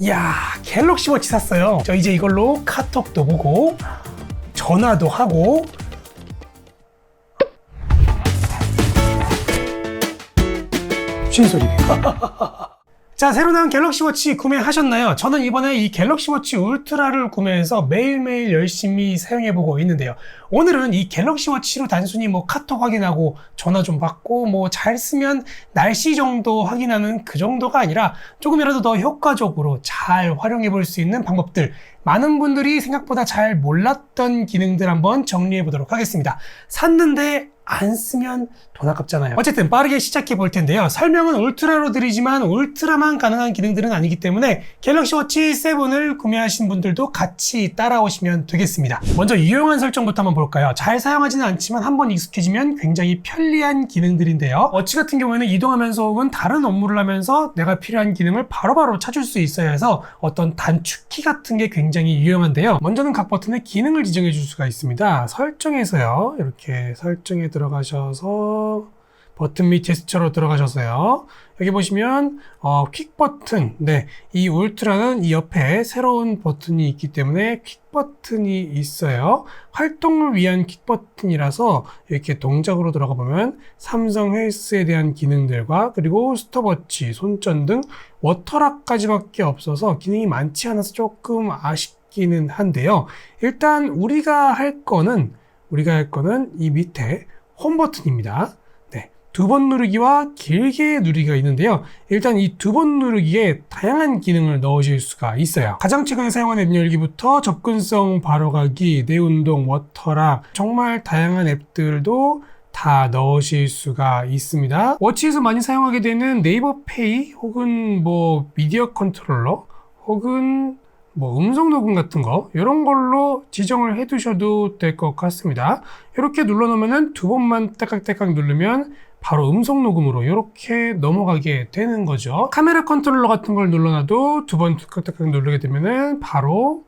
이야 갤럭시 워치 샀어요. 저 이제 이걸로 카톡도 보고 전화도 하고. 쉰 소리 자 새로 나온 갤럭시 워치 구매하셨나요? 저는 이번에 이 갤럭시 워치 울트라를 구매해서 매일매일 열심히 사용해보고 있는데요. 오늘은 이 갤럭시 워치로 단순히 뭐 카톡 확인하고 전화 좀 받고 뭐 잘 쓰면 날씨 정도 확인하는 그 정도가 아니라 조금이라도 더 효과적으로 잘 활용해 볼 수 있는 방법들. 많은 분들이 생각보다 잘 몰랐던 기능들 한번 정리해 보도록 하겠습니다. 샀는데 안 쓰면 돈 아깝잖아요. 어쨌든 빠르게 시작해 볼 텐데요. 설명은 울트라로 드리지만 울트라만 가능한 기능들은 아니기 때문에 갤럭시 워치 7을 구매하신 분들도 같이 따라오시면 되겠습니다. 먼저 유용한 설정부터 한번 볼까요? 잘 사용하지는 않지만 한번 익숙해지면 굉장히 편리한 기능들인데요. 워치 같은 경우에는 이동하면서 혹은 다른 업무를 하면서 내가 필요한 기능을 바로바로 찾을 수 있어야 해서 어떤 단축키 같은 게 굉장히 유용한데요. 먼저는 각 버튼에 기능을 지정해 줄 수가 있습니다. 설정에서요. 이렇게 설정에 들어가셔서 버튼 및 제스처로 들어가셔서요. 여기 보시면 어, 퀵 버튼, 네, 이 울트라는 이 옆에 새로운 버튼이 있기 때문에 퀵 버튼이 있어요. 활동을 위한 퀵 버튼이라서 이렇게 동작으로 들어가 보면 삼성 헬스에 대한 기능들과 그리고 스톱워치, 손전 등 워터락까지밖에 없어서 기능이 많지 않아서 조금 아쉽기는 한데요. 일단 우리가 할 거는 우리가 할 거는 이 밑에 홈 버튼입니다. 네. 두 번 누르기와 길게 누르기가 있는데요. 일단 이 두 번 누르기에 다양한 기능을 넣으실 수가 있어요. 가장 최근에 사용한 앱 열기부터 접근성 바로가기, 내 운동, 워터락 정말 다양한 앱들도 다 넣으실 수가 있습니다. 워치에서 많이 사용하게 되는 네이버 페이 혹은 뭐 미디어 컨트롤러 혹은 뭐 음성 녹음 같은 거 이런 걸로 지정을 해 두셔도 될 것 같습니다. 이렇게 눌러 놓으면은 두 번만 따깍따깍 누르면 바로 음성 녹음으로 이렇게 넘어가게 되는 거죠. 카메라 컨트롤러 같은 걸 눌러놔도 두번 따깍따깍 누르게 되면은 바로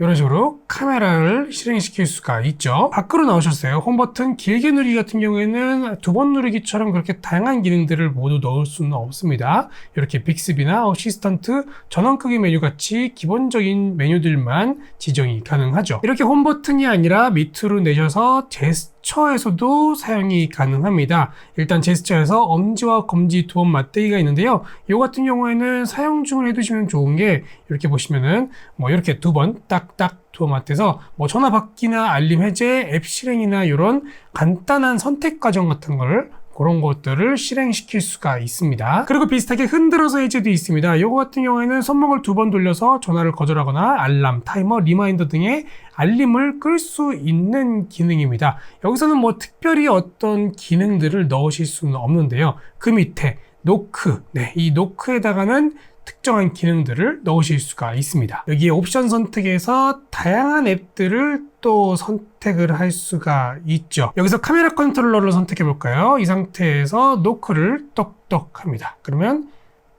이런 식으로 카메라를 실행시킬 수가 있죠. 밖으로 나오셨어요. 홈 버튼 길게 누르기 같은 경우에는 두 번 누르기처럼 그렇게 다양한 기능들을 모두 넣을 수는 없습니다. 이렇게 빅스비나 어시스턴트, 전원 크기 메뉴 같이 기본적인 메뉴들만 지정이 가능하죠. 이렇게 홈 버튼이 아니라 밑으로 내셔서 제스처에서도 사용이 가능합니다. 일단 제스처에서 엄지와 검지 두 번 맞대기가 있는데요. 이 같은 경우에는 사용 중을 해두시면 좋은 게 이렇게 보시면은 뭐 이렇게 두 번 딱 딱두번 맞대서 뭐 전화 받기나 알림 해제, 앱 실행이나 이런 간단한 선택 과정 같은 걸 그런 것들을 실행시킬 수가 있습니다. 그리고 비슷하게 흔들어서 해제도 있습니다. 이거 같은 경우에는 손목을 두 번 돌려서 전화를 거절하거나 알람, 타이머, 리마인더 등의 알림을 끌 수 있는 기능입니다. 여기서는 뭐 특별히 어떤 기능들을 넣으실 수는 없는데요. 그 밑에 노크, 네, 이 노크에다가는 특정한 기능들을 넣으실 수가 있습니다. 여기에 옵션 선택에서 다양한 앱들을 또 선택을 할 수가 있죠. 여기서 카메라 컨트롤러를 선택해 볼까요? 이 상태에서 노크를 똑똑 합니다. 그러면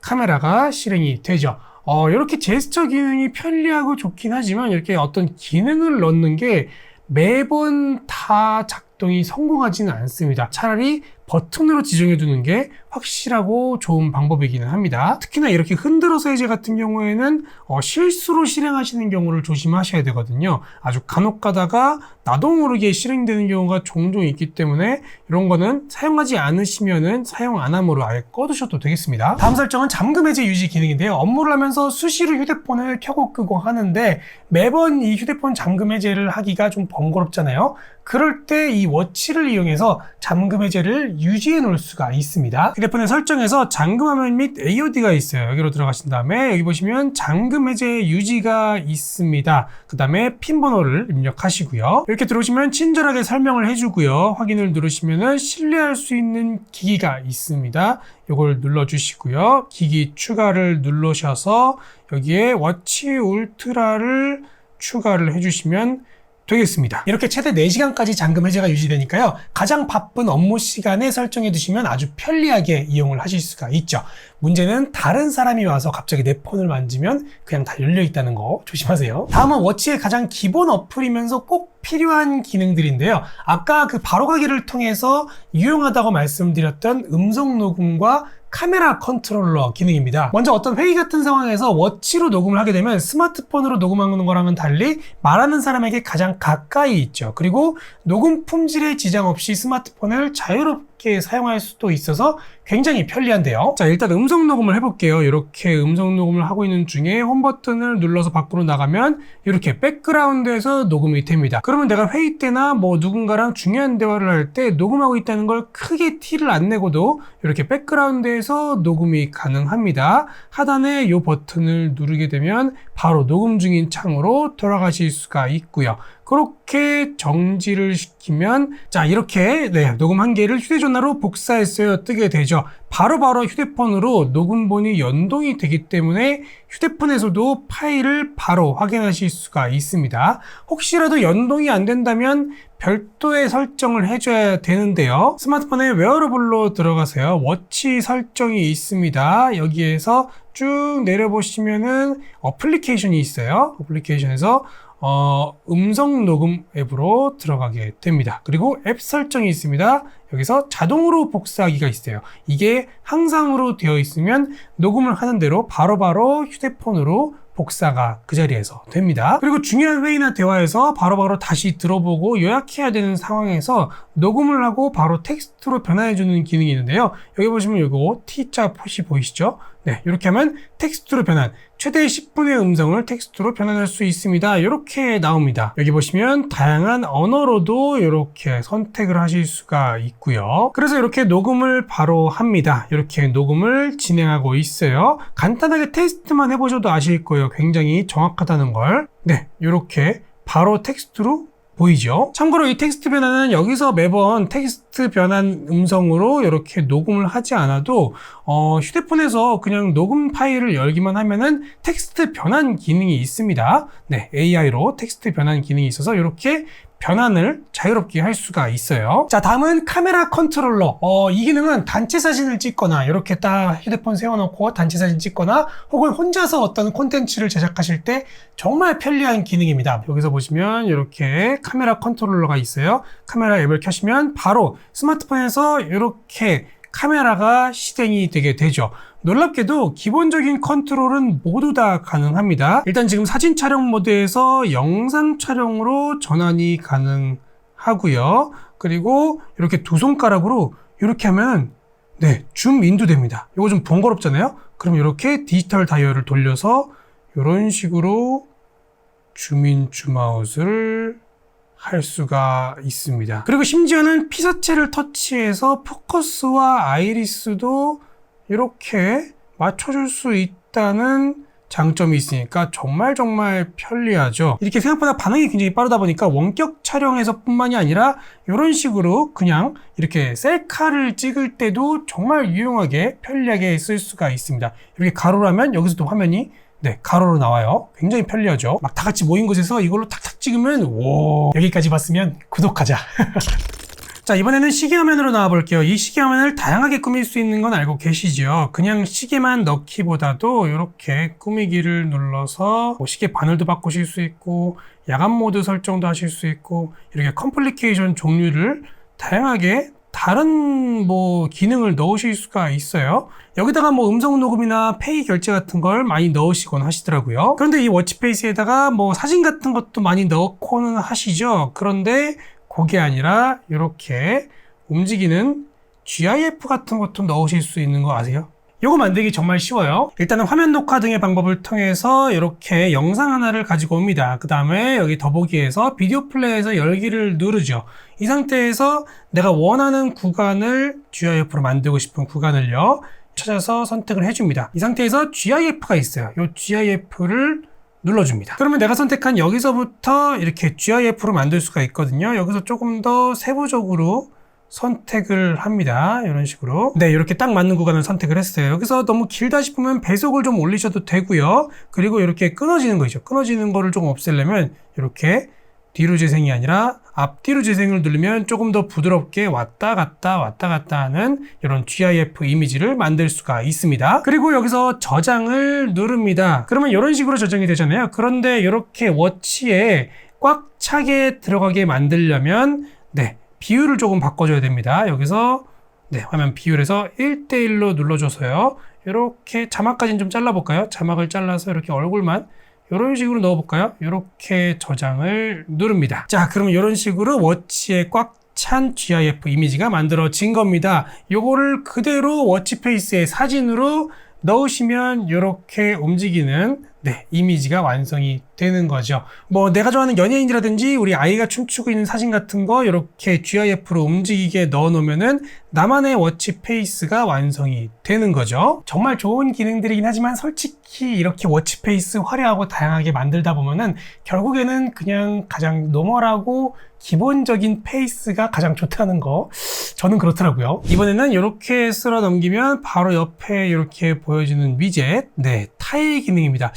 카메라가 실행이 되죠. 어, 이렇게 제스처 기능이 편리하고 좋긴 하지만 이렇게 어떤 기능을 넣는 게 매번 다 작동이 성공하지는 않습니다. 차라리 버튼으로 지정해 두는 게 확실하고 좋은 방법이기는 합니다. 특히나 이렇게 흔들어서 해제 같은 경우에는 어, 실수로 실행하시는 경우를 조심하셔야 되거든요. 아주 간혹 가다가 나도 모르게 실행되는 경우가 종종 있기 때문에 이런 거는 사용하지 않으시면은 사용 안 함으로 아예 꺼두셔도 되겠습니다. 다음 설정은 잠금 해제 유지 기능인데요. 업무를 하면서 수시로 휴대폰을 켜고 끄고 하는데 매번 이 휴대폰 잠금 해제를 하기가 좀 번거롭잖아요. 그럴 때 이 워치를 이용해서 잠금 해제를 유지해 놓을 수가 있습니다. 휴대폰의 설정에서 잠금 화면 및 AOD가 있어요. 여기로 들어가신 다음에 여기 보시면 잠금 해제 유지가 있습니다. 그 다음에 핀 번호를 입력하시고요. 이렇게 들어오시면 친절하게 설명을 해주고요. 확인을 누르시면 신뢰할 수 있는 기기가 있습니다. 이걸 눌러주시고요. 기기 추가를 누르셔서 여기에 워치 울트라를 추가를 해주시면 되겠습니다. 이렇게 최대 4시간까지 잠금 해제가 유지되니까요. 가장 바쁜 업무 시간에 설정해 두시면 아주 편리하게 이용을 하실 수가 있죠. 문제는 다른 사람이 와서 갑자기 내 폰을 만지면 그냥 다 열려 있다는 거 조심하세요. 다음은 워치의 가장 기본 어플이면서 꼭 필요한 기능들인데요. 아까 그 바로가기를 통해서 유용하다고 말씀드렸던 음성 녹음과 카메라 컨트롤러 기능입니다. 먼저 어떤 회의 같은 상황에서 워치로 녹음을 하게 되면 스마트폰으로 녹음하는 거랑은 달리 말하는 사람에게 가장 가까이 있죠. 그리고 녹음 품질에 지장 없이 스마트폰을 자유롭 게 사용할 수도 있어서 굉장히 편리한데요. 자, 일단 음성 녹음을 해볼게요. 이렇게 음성 녹음을 하고 있는 중에 홈 버튼을 눌러서 밖으로 나가면 이렇게 백그라운드에서 녹음이 됩니다. 그러면 내가 회의 때나 뭐 누군가랑 중요한 대화를 할 때 녹음하고 있다는 걸 크게 티를 안 내고도 이렇게 백그라운드에서 녹음이 가능합니다. 하단에 이 버튼을 누르게 되면 바로 녹음 중인 창으로 돌아가실 수가 있고요. 그렇게 정지를 시키면 자 이렇게 네, 녹음 한 개를 휴대전화로 복사했어요. 뜨게 되죠. 바로바로 바로 휴대폰으로 녹음본이 연동이 되기 때문에 휴대폰에서도 파일을 바로 확인하실 수가 있습니다. 혹시라도 연동이 안 된다면 별도의 설정을 해줘야 되는데요. 스마트폰에 웨어러블로 들어가세요. 워치 설정이 있습니다. 여기에서 쭉 내려보시면은 어플리케이션이 있어요. 어플리케이션에서 어, 음성 녹음 앱으로 들어가게 됩니다. 그리고 앱 설정이 있습니다. 여기서 자동으로 복사하기가 있어요. 이게 항상으로 되어 있으면 녹음을 하는 대로 바로바로 바로 휴대폰으로 복사가 그 자리에서 됩니다. 그리고 중요한 회의나 대화에서 바로바로 바로 다시 들어보고 요약해야 되는 상황에서 녹음을 하고 바로 텍스트로 변환해주는 기능이 있는데요. 여기 보시면 이거 T자 표시 보이시죠? 네, 이렇게 하면 텍스트로 변환, 최대 10분의 음성을 텍스트로 변환할 수 있습니다. 이렇게 나옵니다. 여기 보시면 다양한 언어로도 이렇게 선택을 하실 수가 있고요. 그래서 이렇게 녹음을 바로 합니다. 이렇게 녹음을 진행하고 있어요. 간단하게 테스트만 해보셔도 아실 거예요. 굉장히 정확하다는 걸. 네, 이렇게 바로 텍스트로 보이죠? 참고로 이 텍스트 변환은 여기서 매번 텍스트 변환 음성으로 이렇게 녹음을 하지 않아도 어, 휴대폰에서 그냥 녹음 파일을 열기만 하면은 텍스트 변환 기능이 있습니다. 네, AI로 텍스트 변환 기능이 있어서 이렇게 변환을 자유롭게 할 수가 있어요. 자, 다음은 카메라 컨트롤러. 어, 이 기능은 단체 사진을 찍거나 이렇게 딱 휴대폰 세워놓고 단체 사진 찍거나 혹은 혼자서 어떤 콘텐츠를 제작하실 때 정말 편리한 기능입니다. 여기서 보시면 이렇게 카메라 컨트롤러가 있어요. 카메라 앱을 켜시면 바로 스마트폰에서 이렇게 카메라가 실행이 되게 되죠. 놀랍게도 기본적인 컨트롤은 모두 다 가능합니다. 일단 지금 사진 촬영 모드에서 영상 촬영으로 전환이 가능하고요. 그리고 이렇게 두 손가락으로 이렇게 하면 네, 줌 인도 됩니다. 이거 좀 번거롭잖아요? 그럼 이렇게 디지털 다이얼을 돌려서 이런 식으로 줌인 줌아웃을 할 수가 있습니다. 그리고 심지어는 피사체를 터치해서 포커스와 아이리스도 이렇게 맞춰줄 수 있다는 장점이 있으니까 정말 정말 편리하죠. 이렇게 생각보다 반응이 굉장히 빠르다 보니까 원격 촬영에서 뿐만이 아니라 이런 식으로 그냥 이렇게 셀카를 찍을 때도 정말 유용하게 편리하게 쓸 수가 있습니다. 이렇게 가로라면 여기서도 화면이 네, 가로로 나와요. 굉장히 편리하죠. 막 다 같이 모인 곳에서 이걸로 탁탁 찍으면, 오, 여기까지 봤으면 구독하자. 자, 이번에는 시계 화면으로 나와 볼게요. 이 시계 화면을 다양하게 꾸밀 수 있는 건 알고 계시죠? 그냥 시계만 넣기보다도 이렇게 꾸미기를 눌러서 뭐 시계 바늘도 바꾸실 수 있고, 야간 모드 설정도 하실 수 있고, 이렇게 컴플리케이션 종류를 다양하게 다른 뭐 기능을 넣으실 수가 있어요. 여기다가 뭐 음성 녹음이나 페이 결제 같은 걸 많이 넣으시곤 하시더라고요. 그런데 이 워치페이스에다가 뭐 사진 같은 것도 많이 넣고는 하시죠. 그런데 그게 아니라 이렇게 움직이는 GIF 같은 것도 넣으실 수 있는 거 아세요? 이거 만들기 정말 쉬워요. 일단은 화면 녹화 등의 방법을 통해서 이렇게 영상 하나를 가지고 옵니다. 그 다음에 여기 더보기에서 비디오 플레이에서 열기를 누르죠. 이 상태에서 내가 원하는 구간을 GIF로 만들고 싶은 구간을요. 찾아서 선택을 해줍니다. 이 상태에서 GIF가 있어요. 이 GIF를 눌러줍니다. 그러면 내가 선택한 여기서부터 이렇게 GIF로 만들 수가 있거든요. 여기서 조금 더 세부적으로 선택을 합니다. 이런 식으로. 네, 이렇게 딱 맞는 구간을 선택을 했어요. 여기서 너무 길다 싶으면 배속을 좀 올리셔도 되고요. 그리고 이렇게 끊어지는 거 있죠. 끊어지는 거를 좀 없애려면 이렇게 뒤로 재생이 아니라 앞뒤로 재생을 누르면 조금 더 부드럽게 왔다 갔다 왔다 갔다 하는 이런 GIF 이미지를 만들 수가 있습니다. 그리고 여기서 저장을 누릅니다. 그러면 이런 식으로 저장이 되잖아요. 그런데 이렇게 워치에 꽉 차게 들어가게 만들려면 네, 비율을 조금 바꿔줘야 됩니다. 여기서 네, 화면 비율에서 1대1로 눌러줘서요. 이렇게 자막까지는 좀 잘라볼까요? 자막을 잘라서 이렇게 얼굴만 이런 식으로 넣어볼까요? 이렇게 저장을 누릅니다. 자, 그러면 이런 식으로 워치에 꽉 찬 GIF 이미지가 만들어진 겁니다. 요거를 그대로 워치페이스의 사진으로 넣으시면 이렇게 움직이는 네, 이미지가 완성이 되는 거죠. 뭐 내가 좋아하는 연예인이라든지 우리 아이가 춤추고 있는 사진 같은 거 이렇게 GIF로 움직이게 넣어 놓으면은 나만의 워치 페이스가 완성이 되는 거죠. 정말 좋은 기능들이긴 하지만 솔직히 이렇게 워치 페이스 화려하고 다양하게 만들다 보면은 결국에는 그냥 가장 노멀하고 기본적인 페이스가 가장 좋다는 거 저는 그렇더라고요. 이번에는 이렇게 쓸어 넘기면 바로 옆에 이렇게 보여지는 위젯 네 타일 기능입니다.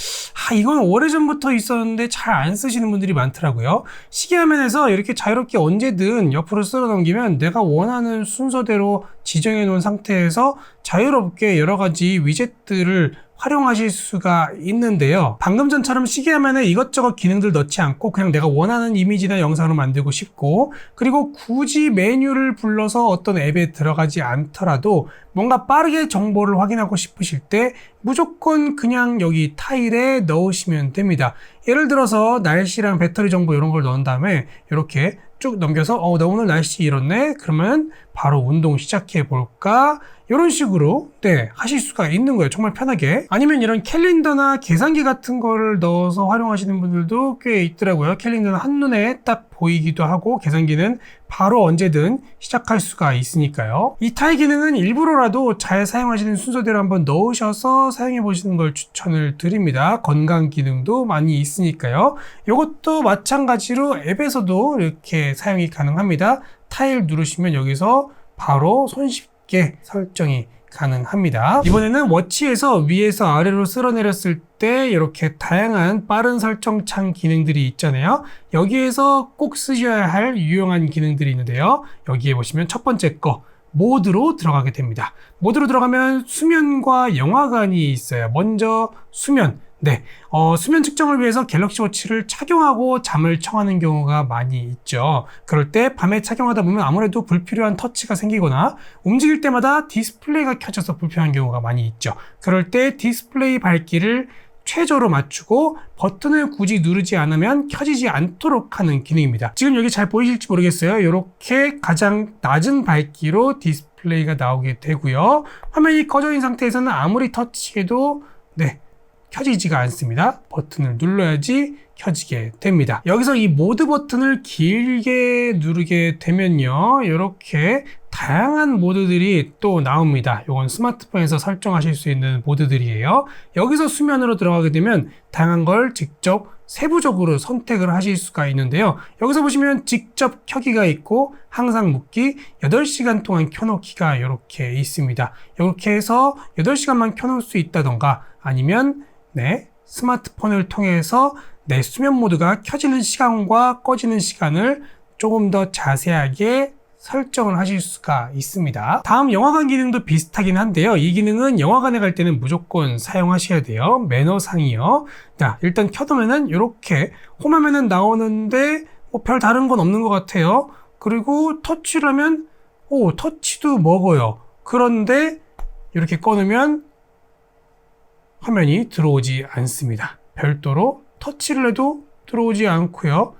아 이건 오래전부터 있었는데 잘 안 쓰시는 분들이 많더라고요. 시계 화면에서 이렇게 자유롭게 언제든 옆으로 쓸어 넘기면 내가 원하는 순서대로 지정해 놓은 상태에서 자유롭게 여러 가지 위젯들을 활용하실 수가 있는데요. 방금 전처럼 시계 화면에 이것저것 기능들 넣지 않고 그냥 내가 원하는 이미지나 영상을 만들고 싶고 그리고 굳이 메뉴를 불러서 어떤 앱에 들어가지 않더라도 뭔가 빠르게 정보를 확인하고 싶으실 때 무조건 그냥 여기 타일에 넣으시면 됩니다. 예를 들어서 날씨랑 배터리 정보 이런 걸 넣은 다음에 이렇게 쭉 넘겨서 어, 나 오늘 날씨 이렇네? 그러면 바로 운동 시작해 볼까? 이런 식으로 네 하실 수가 있는 거예요. 정말 편하게. 아니면 이런 캘린더나 계산기 같은 거를 넣어서 활용하시는 분들도 꽤 있더라고요. 캘린더는 한눈에 딱 보이기도 하고 계산기는 바로 언제든 시작할 수가 있으니까요. 이 타일 기능은 일부러라도 잘 사용하시는 순서대로 한번 넣으셔서 사용해 보시는 걸 추천을 드립니다. 건강 기능도 많이 있으니까요. 이것도 마찬가지로 앱에서도 이렇게 사용이 가능합니다. 타일 누르시면 여기서 바로 손쉽게 쉽게 설정이 가능합니다. 이번에는 워치에서 위에서 아래로 쓸어내렸을 때 이렇게 다양한 빠른 설정 창 기능들이 있잖아요. 여기에서 꼭 쓰셔야 할 유용한 기능들이 있는데요. 여기에 보시면 첫 번째 거 모드로 들어가게 됩니다. 모드로 들어가면 수면과 영화관이 있어요. 먼저 수면. 네, 어, 수면 측정을 위해서 갤럭시 워치를 착용하고 잠을 청하는 경우가 많이 있죠. 그럴 때 밤에 착용하다 보면 아무래도 불필요한 터치가 생기거나 움직일 때마다 디스플레이가 켜져서 불편한 경우가 많이 있죠. 그럴 때 디스플레이 밝기를 최저로 맞추고 버튼을 굳이 누르지 않으면 켜지지 않도록 하는 기능입니다. 지금 여기 잘 보이실지 모르겠어요. 이렇게 가장 낮은 밝기로 디스플레이가 나오게 되고요. 화면이 꺼져 있는 상태에서는 아무리 터치해도 네, 켜지지가 않습니다. 버튼을 눌러야지 켜지게 됩니다. 여기서 이 모드 버튼을 길게 누르게 되면요. 이렇게 다양한 모드들이 또 나옵니다. 이건 스마트폰에서 설정하실 수 있는 모드들이에요. 여기서 수면으로 들어가게 되면 다양한 걸 직접 세부적으로 선택을 하실 수가 있는데요. 여기서 보시면 직접 켜기가 있고 항상 묵기 8시간 동안 켜놓기가 이렇게 있습니다. 이렇게 해서 8시간만 켜놓을 수 있다던가 아니면 네, 스마트폰을 통해서 내 수면 모드가 켜지는 시간과 꺼지는 시간을 조금 더 자세하게 설정을 하실 수가 있습니다. 다음 영화관 기능도 비슷하긴 한데요. 이 기능은 영화관에 갈 때는 무조건 사용하셔야 돼요. 매너상이요. 자, 일단 켜두면은 이렇게 홈화면은 나오는데 뭐 별 다른 건 없는 것 같아요. 그리고 터치를 하면 오, 터치도 먹어요. 그런데 이렇게 꺼내면 화면이 들어오지 않습니다. 별도로 터치를 해도 들어오지 않고요.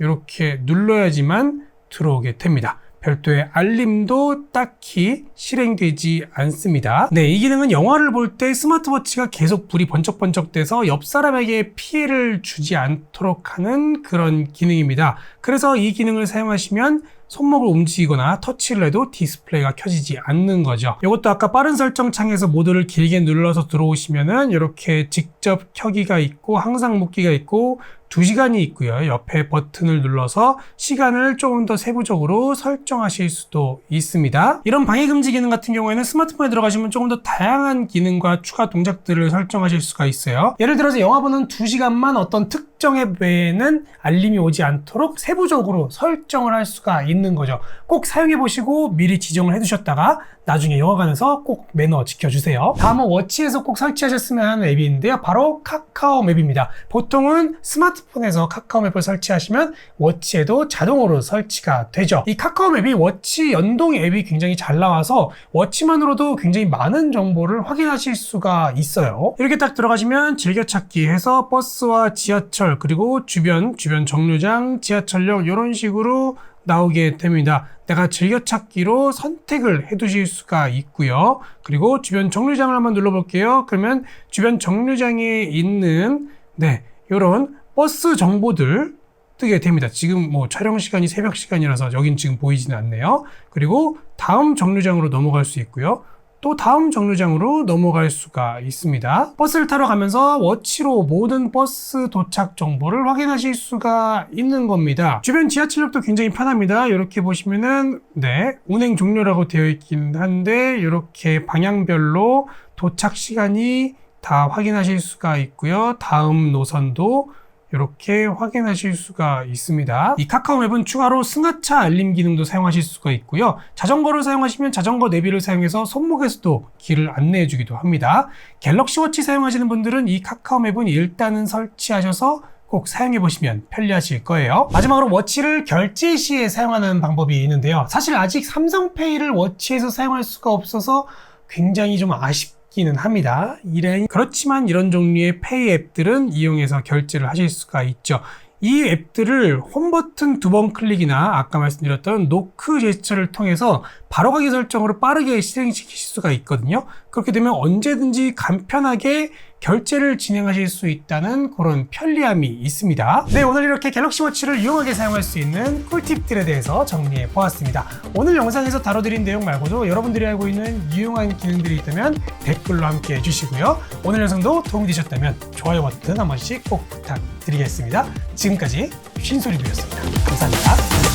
이렇게 눌러야지만 들어오게 됩니다. 별도의 알림도 딱히 실행되지 않습니다. 네, 이 기능은 영화를 볼 때 스마트워치가 계속 불이 번쩍번쩍 돼서 옆 사람에게 피해를 주지 않도록 하는 그런 기능입니다. 그래서 이 기능을 사용하시면 손목을 움직이거나 터치를 해도 디스플레이가 켜지지 않는 거죠. 이것도 아까 빠른 설정 창에서 모드를 길게 눌러서 들어오시면은 이렇게 직접 켜기가 있고 항상 묶기가 있고 2시간이 있고요. 옆에 버튼을 눌러서 시간을 조금 더 세부적으로 설정하실 수도 있습니다. 이런 방해금지 기능 같은 경우에는 스마트폰에 들어가시면 조금 더 다양한 기능과 추가 동작들을 설정하실 수가 있어요. 예를 들어서 영화 보는 2시간만 어떤 특 특정 앱 외에는 알림이 오지 않도록 세부적으로 설정을 할 수가 있는 거죠. 꼭 사용해 보시고 미리 지정을 해 두셨다가 나중에 영화관에서 꼭 매너 지켜주세요. 다음은 워치에서 꼭 설치하셨으면 하는 앱이 있는데요. 바로 카카오 맵입니다. 보통은 스마트폰에서 카카오 맵을 설치하시면 워치에도 자동으로 설치가 되죠. 이 카카오 맵이 워치 연동 앱이 굉장히 잘 나와서 워치만으로도 굉장히 많은 정보를 확인하실 수가 있어요. 이렇게 딱 들어가시면 즐겨찾기 해서 버스와 지하철 그리고 주변 주변 정류장 지하철역 이런 식으로 나오게 됩니다. 내가 즐겨찾기로 선택을 해 두실 수가 있고요. 그리고 주변 정류장을 한번 눌러볼게요. 그러면 주변 정류장에 있는 네 이런 버스 정보들 뜨게 됩니다. 지금 뭐 촬영 시간이 새벽 시간이라서 여긴 지금 보이지는 않네요. 그리고 다음 정류장으로 넘어갈 수 있고요. 또 다음 정류장으로 넘어갈 수가 있습니다. 버스를 타러 가면서 워치로 모든 버스 도착 정보를 확인하실 수가 있는 겁니다. 주변 지하철역도 굉장히 편합니다. 이렇게 보시면은 네 운행 종료라고 되어 있긴 한데 이렇게 방향별로 도착 시간이 다 확인하실 수가 있고요. 다음 노선도 이렇게 확인하실 수가 있습니다. 이 카카오 맵은 추가로 승하차 알림 기능도 사용하실 수가 있고요. 자전거를 사용하시면 자전거 내비를 사용해서 손목에서도 길을 안내해 주기도 합니다. 갤럭시 워치 사용하시는 분들은 이 카카오 맵은 일단은 설치하셔서 꼭 사용해 보시면 편리하실 거예요. 마지막으로 워치를 결제 시에 사용하는 방법이 있는데요. 사실 아직 삼성페이를 워치에서 사용할 수가 없어서 굉장히 좀 아쉽 기는 합니다. 이런 그렇지만 이런 종류의 페이 앱들은 이용해서 결제를 하실 수가 있죠. 이 앱들을 홈 버튼 두 번 클릭이나 아까 말씀드렸던 노크 제스처를 통해서 바로가기 설정으로 빠르게 실행시킬 수가 있거든요. 그렇게 되면 언제든지 간편하게 결제를 진행하실 수 있다는 그런 편리함이 있습니다. 네, 오늘 이렇게 갤럭시 워치를 유용하게 사용할 수 있는 꿀팁들에 대해서 정리해 보았습니다. 오늘 영상에서 다뤄드린 내용 말고도 여러분들이 알고 있는 유용한 기능들이 있다면 댓글로 함께 해주시고요. 오늘 영상도 도움이 되셨다면 좋아요 버튼 한 번씩 꼭 부탁드리겠습니다. 지금까지 쉰소리부였습니다. 감사합니다.